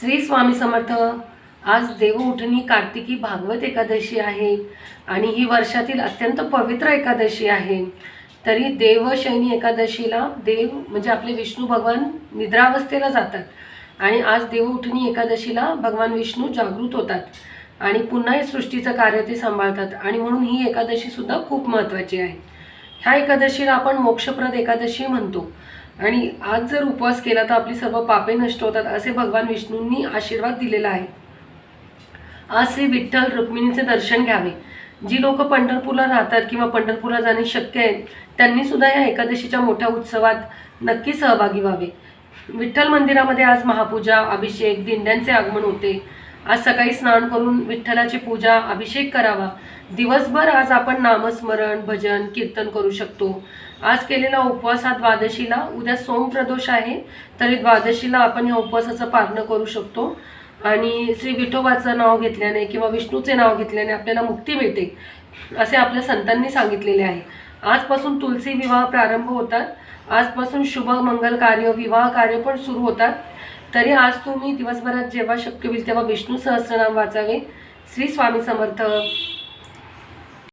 श्री स्वामी समर्थ. आज देवउठणी कार्तिकी भागवत एकादशी आहे आणि ही वर्षातील अत्यंत पवित्र एकादशी आहे. तरी देवशयनी एकादशीला देव म्हणजे आपले विष्णू भगवान निद्रावस्थेला जातात आणि आज देवउठणी एकादशीला भगवान विष्णू जागृत होतात आणि पुन्हा हे सृष्टीचं कार्य ते सांभाळतात आणि म्हणून ही एकादशीसुद्धा खूप महत्त्वाची आहे. ह्या एकादशीला आपण मोक्षप्रद एकादशी म्हणतो. आणि आज जर उपवास केला तर आपली सर्व पापे नष्ट होतात असे भगवान विष्णूंनी आशीर्वाद दिलेला आहे. आज श्री विठ्ठल रुक्मिणीचे दर्शन घ्यावे. जी लोक पंढरपूरला राहतात किंवा पंढरपूरला जाणे शक्य आहे त्यांनी सुद्धा या एकादशीच्या मोठ्या उत्सवात नक्की सहभागी व्हावे. विठ्ठल मंदिरामध्ये आज महापूजा अभिषेक दिंड्यांचे आगमन होते. आज सकाळी स्नान करून विठ्ठलाची पूजा अभिषेक करावा. दिवसभर आज आपण नामस्मरण भजन कीर्तन करू शकतो. आज केलेला उपवास हा द्वादशीला उद्या सोमप्रदोष आहे तरी द्वादशीला आपण या उपवासाचं पालन करू शकतो. आणि श्री विठोबाचं नाव घेतल्याने किंवा विष्णूचे नाव घेतल्याने आपल्याला मुक्ती मिळते असे आपल्या संतांनी सांगितलेले आहे. आजपासून तुलसी विवाह प्रारंभ होतात. आजपासून शुभ मंगल कार्य विवाह कार्य पण सुरू होतात. तरी आज तुम्ही दिवसभरात जेव्हा शक्य होईल तेव्हा विष्णू सहस्रनाम वाचावे. श्री स्वामी समर्थ.